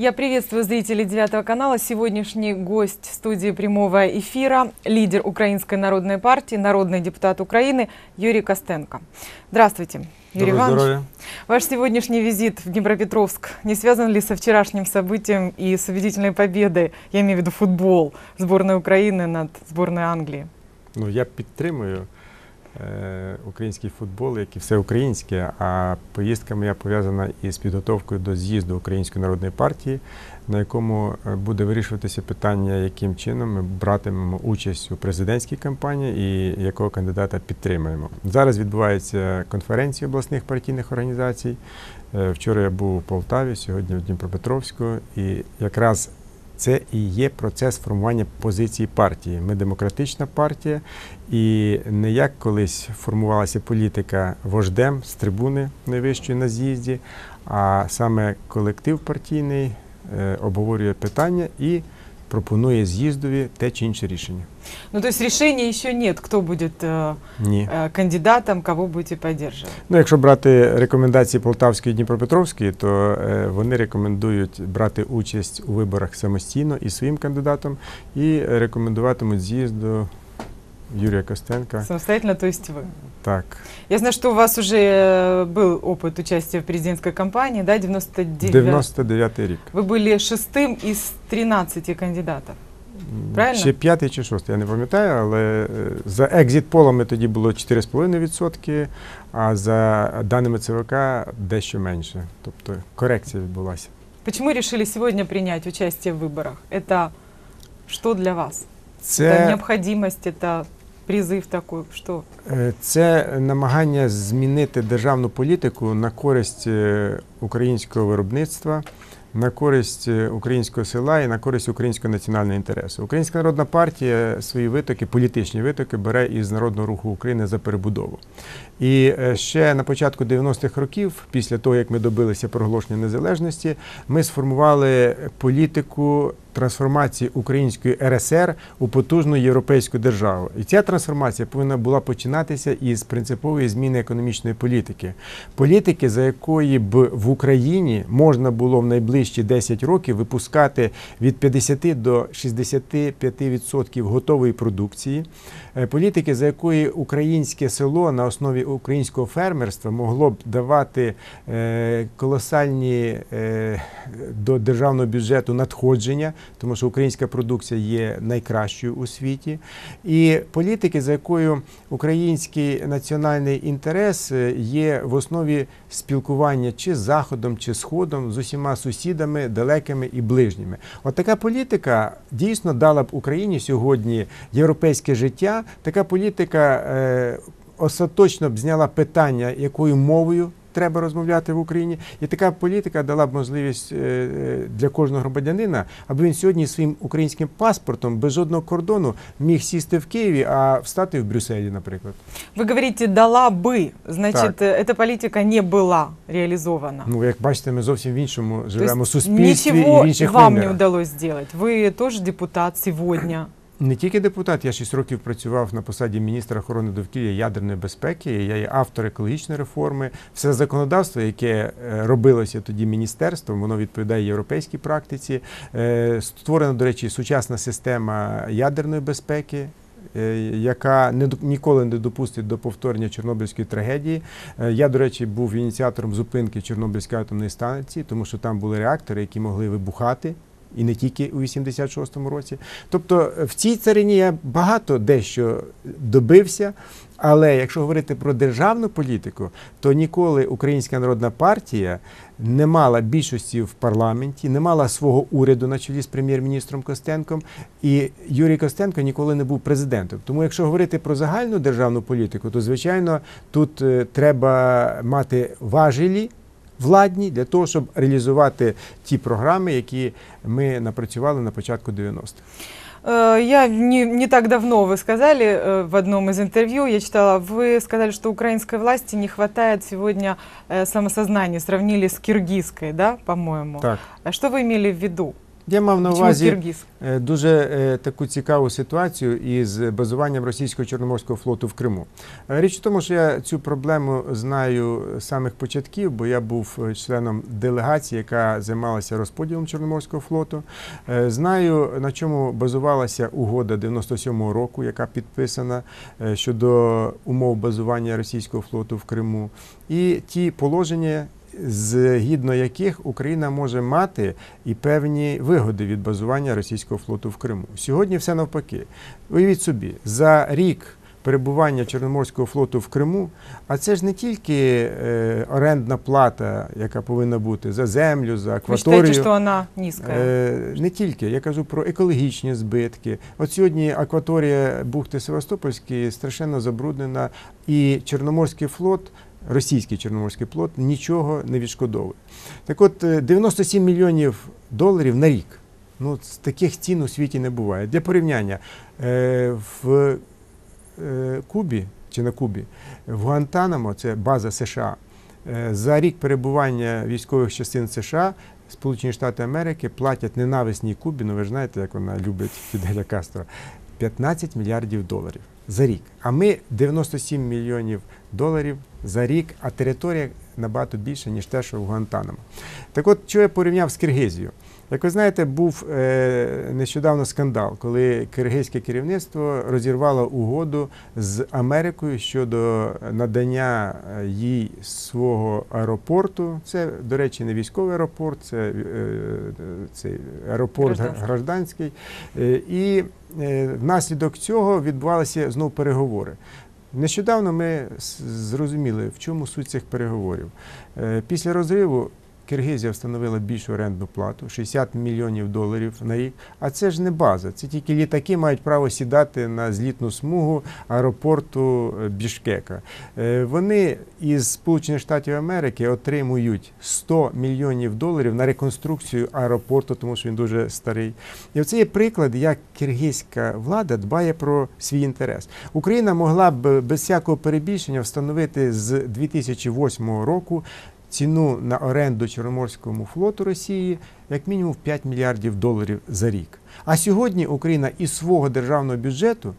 Я приветствую зрителей девятого канала. Сегодняшний гость студии прямого эфира – лидер Украинской народной партии, народный депутат Украины Юрий Костенко. Здравствуйте, Юрий Доброго Иванович. здоровья. Ваш сегодняшний визит в Днепропетровск не связан ли со вчерашним событием и с убедительной победой, я имею в виду футбол, сборной Украины над сборной Англии? Ну, я підтримую український футбол, як і все українське, а поїздка моя пов'язана із підготовкою до з'їзду Української народної партії, на якому е, буде вирішуватися питання, яким чином ми братимемо участь у президентській кампанії і якого кандидата підтримаємо. Зараз відбувається конференція обласних партійних організацій. Е, Вчора я був у Полтаві, сьогодні в Дніпропетровську, і якраз це і є процес формування позиції партії. Ми демократична партія, і не як колись формувалася політика вождем з трибуни найвищої на з'їзді, а саме колектив партійний е, обговорює питання і пропонує з'їздові те чи інше рішення. Ну, то есть рішення еще нет, хто будет э, Ні. э, кандидатом, кого будете підтримувати? Ну, якщо брати рекомендації Полтавської і Дніпропетровської, то е, вони рекомендують брати участь у виборах самостійно і своїм кандидатом, і рекомендуватимуть з'їзду Юрія Костенка. Самостоятельно, то есть вы. Так. Я знаю, что у вас уже э, был опыт участия в президентской кампании, да, 99 99-й рік. Вы были шестым из 13 кандидатов. М, Правильно? Чи п'ятий, чи шостий, я не пам'ятаю, але е, за екзит-полами тоді було 4,5%, а за даними ЦВК дещо менше. Тобто корекція відбулася. Почему решили сегодня принять участие в выборах? Это что для вас? Это Це, необходимость, это призыв такой, что? е, це намагання змінити державну політику на користь е, українського виробництва. На користь е, українського села і на користь українського національного інтересу. Українська народна партія свої витоки, політичні витоки бере із народного руху України за перебудову. І ще на початку 90-х років, після того як ми добилися проголошення незалежності, ми сформували політику трансформації української РСР у потужну європейську державу. І ця трансформація повинна була починатися із принципової зміни економічної політики. Політики, за якої б в Україні можна було в найближчі 10 років випускати від 50 до 65% готової продукції. Е, Політики, за якої українське село на основі українського фермерства могло б давати е, колосальні е, до державного бюджету надходження, тому що українська продукція є найкращою у світі. І політики, за якою український національний інтерес є в основі спілкування чи з Заходом, чи Сходом, з усіма сусідами, далекими і ближніми. От така політика дійсно дала б Україні сьогодні європейське життя Така політика е, остаточно б зняла питання, якою мовою. Треба розмовляти в Україні, і така політика дала б можливість е, е, для кожного громадянина, аби він сьогодні своїм українським паспортом без жодного кордону міг сісти в Києві, а встати в Брюсселі, наприклад. Вы говорите «дала бы», значит, э, эта политика не была реализована. Ну як бачите, ми зовсім в іншому То живемо есть суспільстві і ничего в інших вам не вимірах. удалось сделать. Вы тоже депутат сегодня. Не тільки депутат, я 6 років працював на посаді міністра охорони довкілля ядерної безпеки. Я є автор екологічної реформи. Все законодавство, яке е, робилося тоді міністерством, воно відповідає європейській практиці. Е, Створена, до речі, сучасна система ядерної безпеки. е, Яка не ніколи не допустить до повторення Чорнобильської трагедії. Я, до речі, був ініціатором зупинки Чорнобильської атомної станції, тому що там були реактори, які могли вибухати, і не тільки у 86-му році. Тобто в цій царині я багато дещо добився. Але якщо говорити про державну політику, то ніколи Українська народна партія не мала більшості в парламенті, не мала свого уряду на чолі з прем'єр-міністром Костенком, і Юрій Костенко ніколи не був президентом. Тому, якщо говорити про загальну державну політику, то звичайно тут е, треба мати важелі владні для того, щоб реалізувати ті програми, які ми напрацювали на початку 90-х. Э, Я не, не так давно, вы сказали э, в одном из интервью, я читала, вы сказали, что украинской власти не хватает сегодня э, самосознания, сравнили с киргизской, да, по-моему. Так. А Что вы имели в виду? Я мав на увазі е, дуже е, таку цікаву ситуацію із базуванням російського чорноморського флоту в Криму. Е, Річ в тому, що я цю проблему знаю з самих початків, бо я був членом делегації, яка займалася розподілом Чорноморського флоту. Знаю, на чому базувалася угода 97-го року, яка підписана щодо умов базування російського флоту в Криму, і ті положення. Згідно яких Україна може мати і певні вигоди від базування російського флоту в Криму. Сьогодні все навпаки. Уявіть собі, за рік перебування Чорноморського флоту в Криму, а це ж не тільки е, орендна плата, яка повинна бути за землю, за акваторію. считаете, что она низкая? Е, Не тільки, я кажу про екологічні збитки. От сьогодні акваторія бухти Севастопольської страшенно забруднена, і Чорноморський флот, російський Чорноморський флот, нічого не відшкодовує. Так от, е, 97 мільйонів доларів на рік. Ну, таких цін у світі не буває. Для порівняння, е, в е, Кубі чи на Кубі, в Гуантанамо, це база США, е, за рік перебування військових частин США Сполучені Штати Америки платять ненависній Кубі, ну ви ж знаєте, як вона любить Фіделя Кастро, 15 мільярдів доларів за рік. А ми 97 мільйонів доларів за рік, а територія набагато більша, ніж те, що в Гуантанамо. Так от, що я порівняв з Киргизією? Як ви знаєте, був е, нещодавно скандал, коли киргизьке керівництво розірвало угоду з Америкою щодо надання е, їй свого аеропорту. Це, до речі, не військовий аеропорт, це, е, це аеропорт Гражданський. гражданський. І внаслідок цього відбувалися знову переговори. Нещодавно ми зрозуміли, в чому суть цих переговорів. Після розриву Киргизія встановила більшу орендну плату 60 мільйонів доларів на рік. А це ж не база. Це тільки літаки мають право сідати на злітну смугу аеропорту е, Бішкека. Е, Вони із Сполучених Штатів Америки отримують 100 мільйонів доларів на реконструкцію аеропорту, тому що він дуже старий. І оце є приклад, як киргизька влада дбає про свій інтерес. Україна могла б без всякого перебільшення встановити з 2008 року ціну на оренду Чорноморському флоту Росії як мінімум в 5 мільярдів доларів за рік. А сьогодні Україна із свого державного бюджету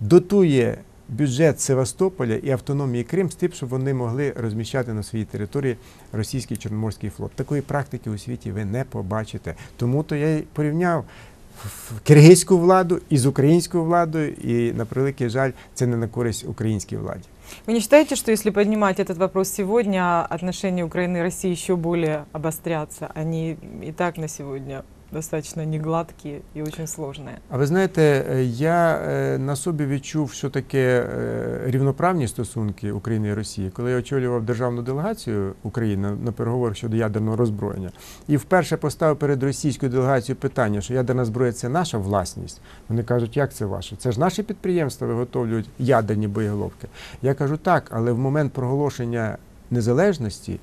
дотує бюджет Севастополя і автономії Крим з тим, щоб вони могли розміщати на своїй території російський Чорноморський флот. Такої практики у світі ви не побачите. Тому то я порівняв киргизьку владу із українською владою, і на превеликий жаль, це не на користь українській владі. Вы не считаете, что если поднимать этот вопрос сегодня, отношения Украины и России еще более обострятся? Они и так на сегодня достаточно негладкие и очень сложные. А ви знаєте, е, я е, на собі відчув, що таке е, рівноправні стосунки України і Росії, коли я очолював державну делегацію України на переговорах щодо ядерного роззброєння, і вперше поставив перед російською делегацією питання, що ядерна зброя це наша власність. Вони кажуть, як це ваше? Це ж наші підприємства виготовлюють ядерні боєголовки. Я кажу так, але в момент проголошення незалежності.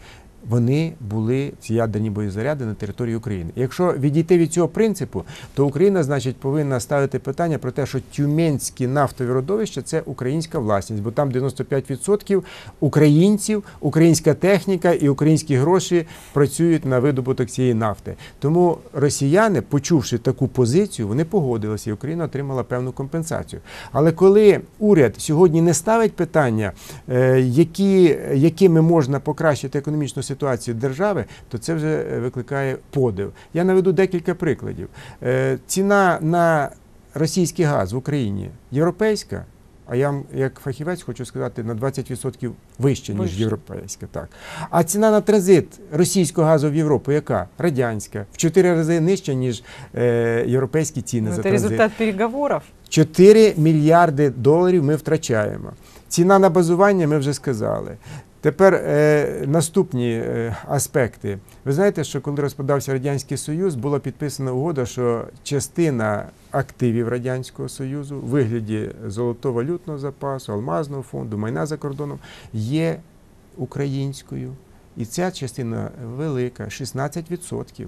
Вони були ці ядерні боєзаряди на території України. Якщо відійти від цього принципу, то Україна, значить, повинна ставити питання про те, що тюменські нафтові родовища це українська власність, бо там 95% українців, українська техніка і українські гроші працюють на видобуток цієї нафти. Тому росіяни, почувши таку позицію, вони погодилися, і Україна отримала певну компенсацію. Але коли уряд сьогодні не ставить питання, е, які, якими можна покращити економічну ситуацію держави, то це вже е, викликає подив. Я наведу декілька прикладів. Е, Ціна на російський газ в Україні європейська. А я як фахівець хочу сказати на 20% вище, ніж європейська. Так. А ціна на транзит російського газу в Європу яка? Радянська. В 4 рази нижча, ніж е, європейські ціни Но за Ну, это транзит. результат переговоров. 4 мільярди доларів ми втрачаємо. Ціна на базування ми вже сказали. Тепер е, наступні е, аспекти. Ви знаєте, що коли розпадався Радянський Союз, була підписана угода, що частина активів Радянського Союзу в вигляді золотого валютного запасу, алмазного фонду, майна за кордоном є українською. І ця частина велика 16%.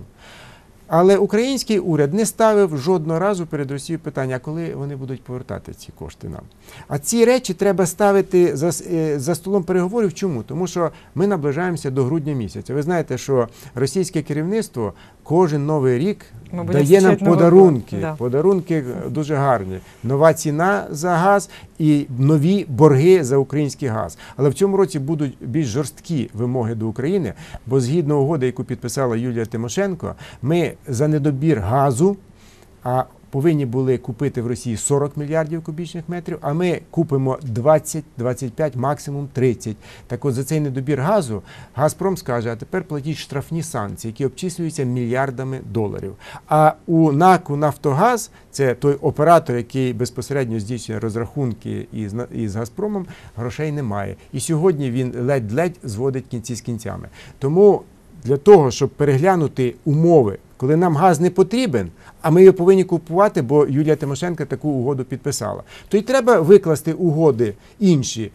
Але український уряд не ставив жодного разу перед Росією питання, коли вони будуть повертати ці кошти нам. А ці речі треба ставити за, е, за столом переговорів. Чому? Тому що ми наближаємося до грудня місяця. Ви знаєте, що російське керівництво кожен новий рік Ми дає нам подарунки. да. Подарунки дуже гарні. Нова ціна за газ і нові борги за український газ. Але в цьому році будуть більш жорсткі вимоги до України, бо згідно угоди, яку підписала Юлія Тимошенко, ми за недобір газу. А повинні були купити в Росії 40 мільярдів кубічних метрів, а ми купимо 20, 25, максимум 30. Так от за цей недобір газу Газпром скаже, а тепер платіть штрафні санкції, які обчислюються мільярдами доларів. А у НАКу Нафтогаз, це той оператор, який безпосередньо здійснює розрахунки із, із Газпромом, грошей немає. І сьогодні він ледь-ледь зводить кінці з кінцями. Тому для того, щоб переглянути умови, коли нам газ не потрібен, а ми його повинні купувати, бо Юлія Тимошенко таку угоду підписала, то й треба викласти угоди інші: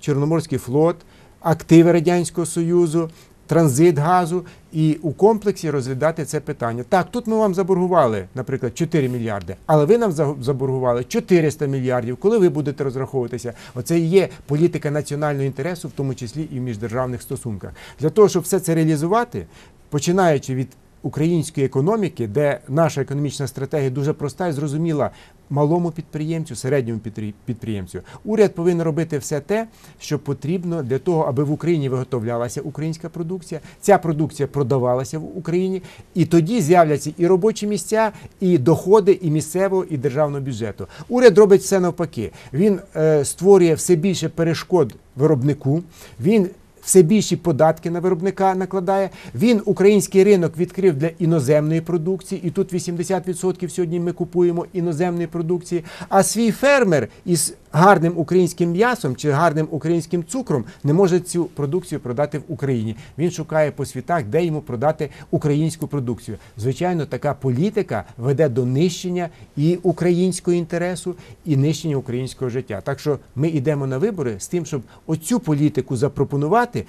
Чорноморський флот, активи Радянського Союзу, транзит газу і у комплексі розглядати це питання. Так, тут ми вам заборгували, наприклад, 4 мільярди, але ви нам заборгували 400 мільярдів. Коли ви будете розраховуватися? Оце і є політика національного інтересу, в тому числі і в міждержавних стосунках. Для того, щоб все це реалізувати, починаючи від української економіки, де наша економічна стратегія дуже проста і зрозуміла малому підприємцю, середньому підприємцю. Уряд повинен робити все те, що потрібно для того, аби в Україні виготовлялася українська продукція. Ця продукція продавалася в Україні, і тоді з'являться і робочі місця, і доходи і місцевого, і державного бюджету. Уряд робить все навпаки. Він е, створює все більше перешкод виробнику. Він все більші податки на виробника накладає. Він український ринок відкрив для іноземної продукції, і тут 80% сьогодні ми купуємо іноземної продукції. А свій фермер із гарним українським м'ясом чи гарним українським цукром не може цю продукцію продати в Україні. Він шукає по світах, де йому продати українську продукцію. Звичайно, така політика веде до нищення і українського інтересу, і нищення українського життя. Так що ми йдемо на вибори з тим, щоб оцю політику запропонувати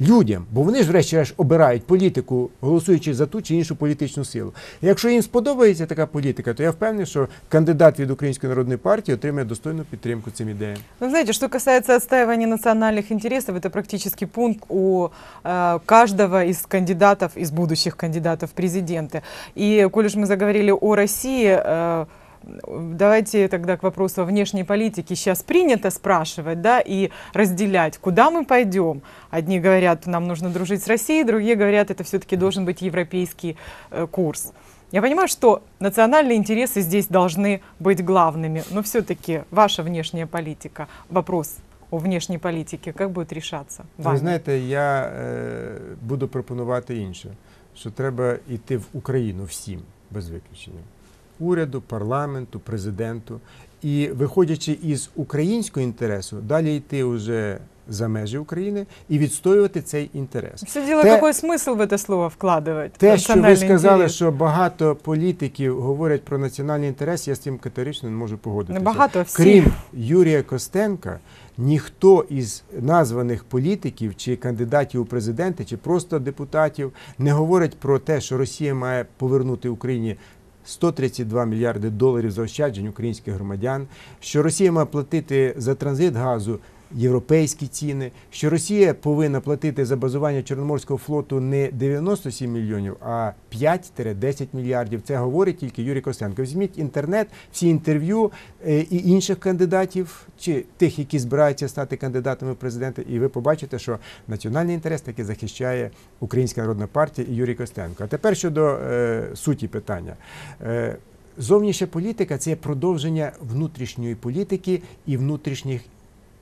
Людям, бо вони ж, врешті-решт, обирають політику, голосуючи за ту чи іншу політичну силу. Якщо їм сподобається така політика, то я впевнений, що кандидат від Української народної партії отримає достойну підтримку цим ідеям. Ну, знаете, что касается отстаивания национальных интересов, это практически пункт у э, каждого из кандидатов, из будущих кандидатов в президенты. И, коль уж мы заговорили о России, э, давайте тогда к вопросу о внешней политике. Сейчас принято спрашивать, да, и разделять, куда мы пойдем. Одни говорят, нам нужно дружить с Россией, другие говорят, это все-таки должен быть европейский э, курс. Я понимаю, что национальные интересы здесь должны быть главными, но все-таки ваша внешняя политика, вопрос о внешней политике, как будет решаться? Ви вами? знаєте, я е, буду пропонувати інше, що треба йти в Україну всім, без виключення. Уряду, парламенту, президенту. І виходячи із українського інтересу, далі йти вже за межі України і відстоювати цей інтерес. Все дело, Те- какой смысл в это слово вкладывать? Те, що ви Национальный сказали, интерес. що багато політиків говорять про національний інтерес, я з цим категорично не можу погодитися. Не багато, всі. Крім Юрія Костенка, ніхто із названих політиків чи кандидатів у президенти, чи просто депутатів не говорить про те, що Росія має повернути Україні. 132 мільярди доларів заощаджень українських громадян, що Росія має платити за транзит газу європейські ціни, що Росія повинна платити за базування Чорноморського флоту не 97 мільйонів, а 5-10 мільярдів. Це говорить тільки Юрій Костенко. Візьміть інтернет, всі інтерв'ю е, і інших кандидатів, чи тих, які збираються стати кандидатами в президенти, і ви побачите, що національний інтерес таки захищає Українська народна партія і Юрій Костенко. А тепер щодо е, суті питання. Е, Зовнішня політика це продовження внутрішньої політики і внутрішніх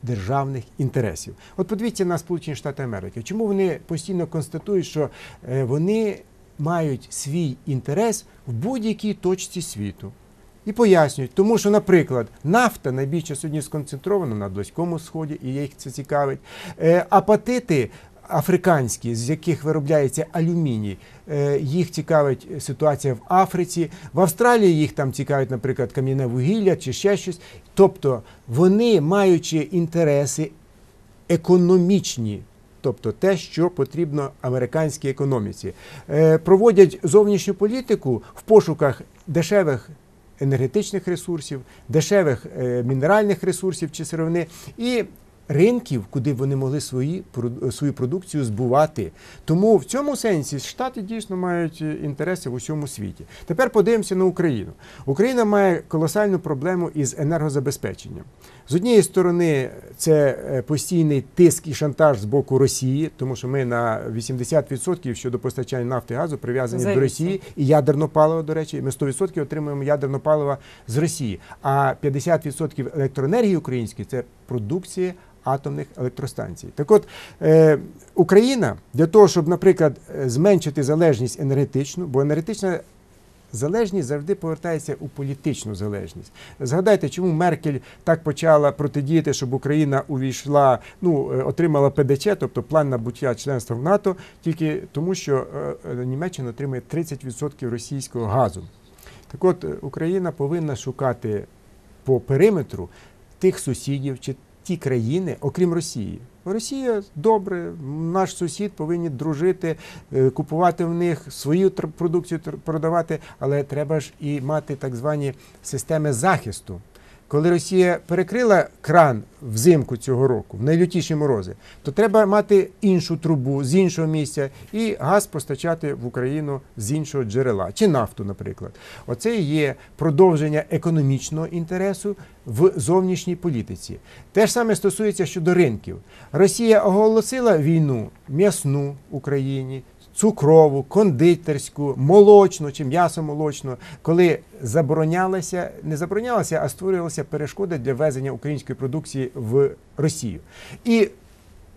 державних інтересів. От подивіться на Сполучені Штати Америки. Чому вони постійно констатують, що е, вони мають свій інтерес в будь-якій точці світу? І пояснюють, тому що, наприклад, нафта найбільше сьогодні сконцентрована на Близькому Сході, і їх це цікавить. Е, апатити африканські, з яких виробляється алюміній, е, їх цікавить ситуація в Африці. В Австралії їх там цікавить, наприклад, кам'яне вугілля чи ще щось. Тобто вони, маючи інтереси економічні тобто те, що потрібно американській економіці. Е, Проводять зовнішню політику в пошуках дешевих енергетичних ресурсів, дешевих е, мінеральних ресурсів чи сировини і ринків, куди вони могли свої, свою продукцію збувати. Тому в цьому сенсі Штати дійсно мають е, інтереси в усьому світі. Тепер подивимося на Україну. Україна має колосальну проблему із енергозабезпеченням. З однієї сторони, це е, постійний тиск і шантаж з боку Росії, тому що ми на 80% щодо постачання нафти і газу прив'язані до Росії і ядерного палива, до речі, ми 100% отримуємо ядерне паливо з Росії. А 50% електроенергії української це продукція атомних електростанцій. Так от е, Україна для того, щоб, наприклад, е, зменшити залежність енергетичну, бо енергетична залежність завжди повертається у політичну залежність. Згадайте, чому Меркель так почала протидіяти, щоб Україна увійшла, ну е, отримала ПДЧ, тобто план набуття членства в НАТО, тільки тому, що Німеччина отримує 30% російського газу. Так от Україна повинна шукати по периметру тих сусідів чи ті країни, окрім Росії. Росія добре, наш сусід повинні дружити, е, купувати в них свою продукцію продавати, але треба ж і мати так звані системи захисту. Коли Росія перекрила кран взимку цього року, в найлютіші морози, то треба мати іншу трубу з іншого місця і газ постачати в Україну з іншого джерела, чи нафту, наприклад. Оце є продовження економічного інтересу в зовнішній політиці. Те ж саме стосується щодо ринків. Росія оголосила війну м'ясну Україні, цукрову, кондитерську, молочну чи м'ясо-молочну, коли заборонялася, не заборонялася, а створювалася перешкоди для ввезення української продукції в Росію. І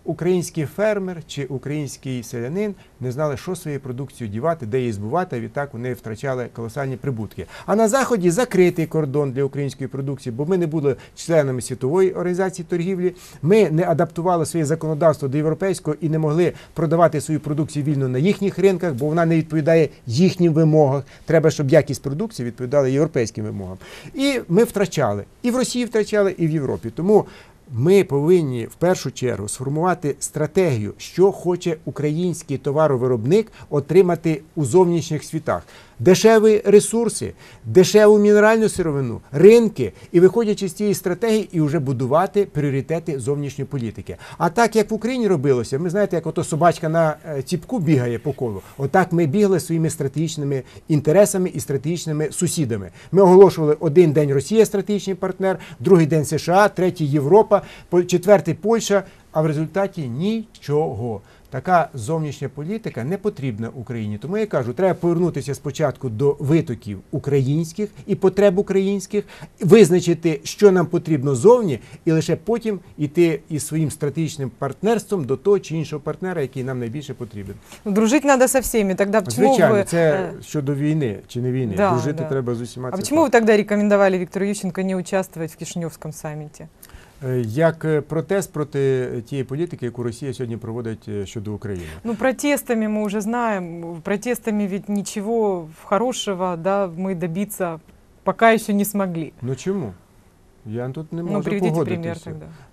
український фермер чи український селянин не знали, що своєю продукцією дівати, де її збувати, відтак вони втрачали колосальні прибутки. А на заході закритий кордон для української продукції, бо ми не були членами світової організації торгівлі. Ми не адаптували своє законодавство до європейського і не могли продавати свою продукцію вільно на їхніх ринках, бо вона не відповідає їхнім вимогам. Треба, щоб якість продукції відповідала європейським вимогам. І ми втрачали і в Росії втрачали, і в Європі. Тому ми повинні в першу чергу сформувати стратегію, що хоче український товаровиробник отримати у зовнішніх світах. Дешеві ресурси, дешеву мінеральну сировину, ринки, і виходячи з цієї стратегії, і вже будувати пріоритети зовнішньої політики. А так як в Україні робилося, ми знаєте, як ото собачка на е, ціпку бігає по колу. Отак ми бігли своїми стратегічними інтересами і стратегічними сусідами. Ми оголошували один день Росія стратегічний партнер, другий день США, третій Європа, четвертий Польща. А в результаті нічого. Така зовнішня політика не потрібна Україні. Тому я кажу, треба повернутися спочатку до витоків українських і потреб українських, визначити, що нам потрібно зовні, і лише потім йти із своїм стратегічним партнерством до того чи іншого партнера, який нам найбільше потрібен. Ну, Дружить надо со всеми. Тогда почему Звичайно, вы... це э, щодо війни чи не війни. Да, Дружити да. треба з усіма. А це почему так. вы тогда рекомендовали Виктору Ющенко не участвовать в Кишиневском саммите? Е, як е, протест проти тієї політики, яку Росія сьогодні проводить е, щодо України. Ну, протестами мы уже знаем, протестами ведь ничего хорошего да, мы добиться пока еще не смогли. Ну чому? Я тут не можу ну, приведите пример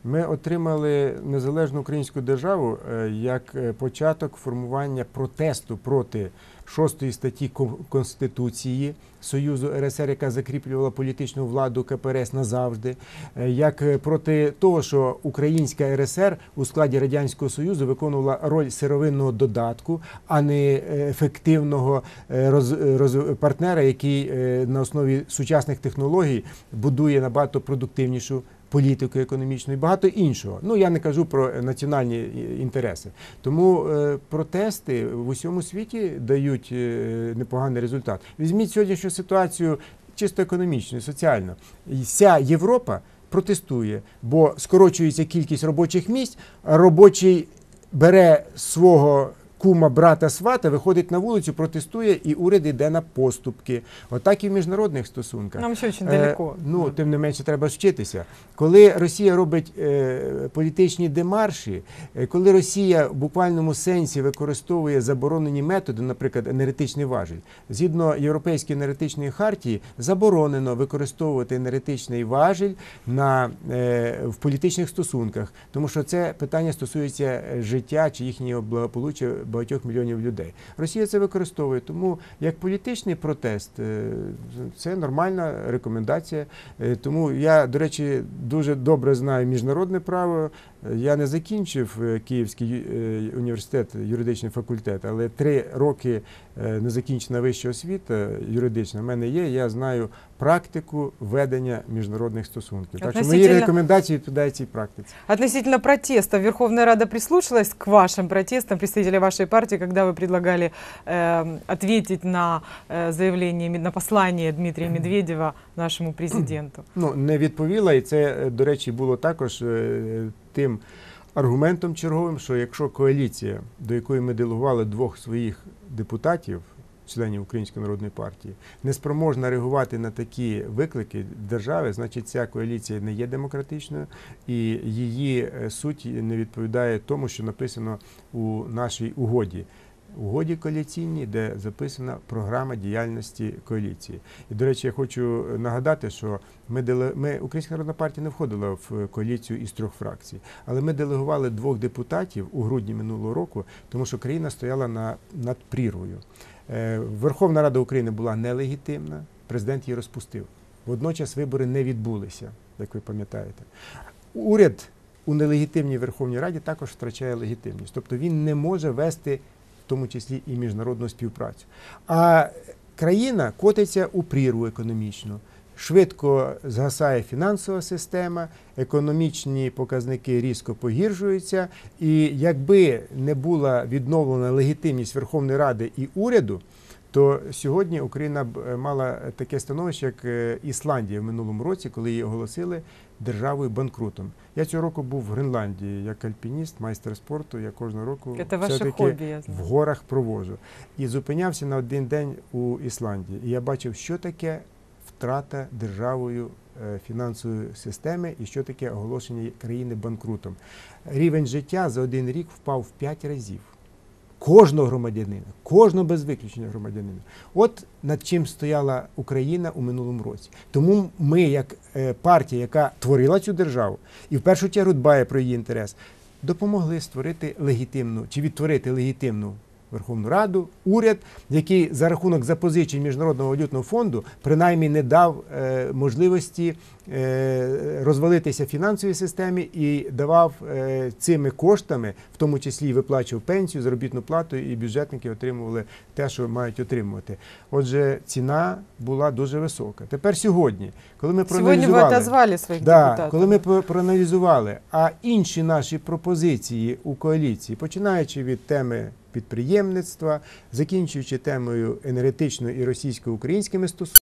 Ми отримали незалежну українську державу як початок формування протесту проти шостої статті Кон- Конституції Союзу РСР, яка закріплювала політичну владу КПРС назавжди, е, як е, проти того, що українська РСР у складі радянського союзу виконувала роль сировинного додатку, а не е, ефективного роз, роз, партнера, який на основі сучасних технологій будує набагато продуктивнішу політику економічну і багато іншого. Ну я не кажу про національні е, інтереси. Тому е, протести в усьому світі дають е, непоганий результат. Візьміть сьогоднішню ситуацію чисто економічно, соціально. Вся Європа протестує, бо скорочується кількість робочих місць, робочий бере свого кума, брата, свата виходить на вулицю, протестує, і уряд йде на поступки. Отак і в міжнародних стосунках. Нам ще очень Е. Ну, тим не менше, треба вчитися. Коли Росія робить е, політичні демарші, е, коли Росія в буквальному сенсі використовує заборонені методи, наприклад, енергетичний важіль, згідно Європейської енергетичної хартії, заборонено використовувати енергетичний важіль на, е, в політичних стосунках, тому що це питання стосується е, життя чи їхнього благополуччя багатьох мільйонів людей. Росія це використовує, тому як політичний протест е, це нормальна рекомендація. Е, Тому я, до речі, дуже добре знаю міжнародне право. Е, Я не закінчив е, Київський ю- е, університет, юридичний факультет, але три роки е, незакінчена вища освіта юридична в мене є. Я знаю практику ведення міжнародних стосунків. Так що мої Относительно- рекомендації відповідають цій практиці. Относительно протеста, Верховная Рада прислушалась к вашим протестам, представители вашей партии, когда вы предлагали э, ответить на э, заявление, на послание Дмитрия Медведева нашему президенту? Ну, не відповіла, і це, е, до речі, було також е, тим аргументом черговим, що якщо коаліція, до якої ми делегували двох своїх депутатів, членів Української народної партії, не спроможна реагувати на такі виклики держави, значить ця коаліція не є демократичною і її е, суть не відповідає тому, що написано у нашій угоді. Угоді коаліційній, де записана програма діяльності коаліції. І, до речі, я хочу нагадати, що ми, деле... ми Українська народна партія не входила в коаліцію із трьох фракцій, але ми делегували двох депутатів у грудні минулого року, тому що країна стояла на... над прірвою. Е, Верховна Рада України була нелегітимна, президент її розпустив. Водночас вибори не відбулися, як ви пам'ятаєте. Уряд у нелегітимній Верховній Раді також втрачає легітимність. Тобто він не може вести тому числі і міжнародну співпрацю. А країна котиться у прірву економічну. Швидко згасає фінансова система, економічні показники різко погіршуються. І якби не була відновлена легітимність Верховної Ради і уряду, то сьогодні Україна б е, мала таке становище, як е, Ісландія в минулому році, коли її оголосили державою банкрутом. Я цього року був в Гренландії як альпініст, майстер спорту. Я кожного року все-таки в горах провожу. І зупинявся на один день у Ісландії. І я бачив, що таке втрата державою е, фінансової системи і що таке оголошення країни банкрутом. Рівень життя за один рік впав в 5 разів. Кожного громадянина, кожного без виключення громадянина. От над чим стояла Україна у минулому році. Тому ми, як е, партія, яка творила цю державу, і в першу чергу дбає про її інтерес, допомогли створити легітимну чи відтворити легітимну Верховну Раду, уряд, який за рахунок запозичень Міжнародного валютного фонду принаймні не дав е, можливості е, розвалитися фінансовій системі і давав е, цими коштами, в тому числі виплачував пенсію, заробітну плату, і бюджетники отримували те, що мають отримувати. Отже, ціна була дуже висока. Тепер сьогодні, коли ми проаналізували, отозвали своих Да, коли ми проаналізували, а інші наші пропозиції у коаліції, починаючи від теми підприємництва, закінчуючи темою енергетичною і російсько-українськими стосунками.